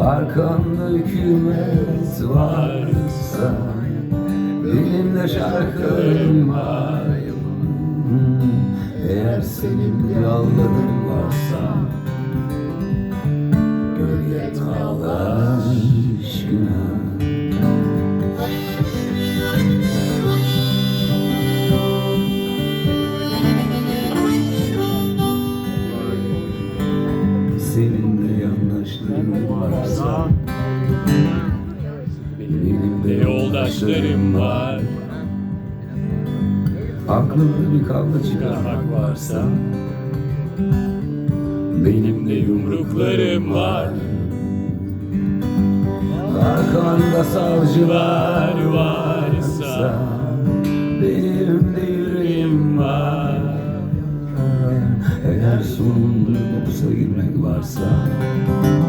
Arkanda hükümet varsa Benim de şarkılarım var Eğer senin yolların varsa Gölge kal aşkına yanlışların varsa Benim de yoldaşlarım var. Aklında bir kavga çıkar Çıkarmak varsa benim de yumruklarım var. Arkanda savcılar Var varsa Benim de yüreğim var Eğer sonunda yoksa girmek varsa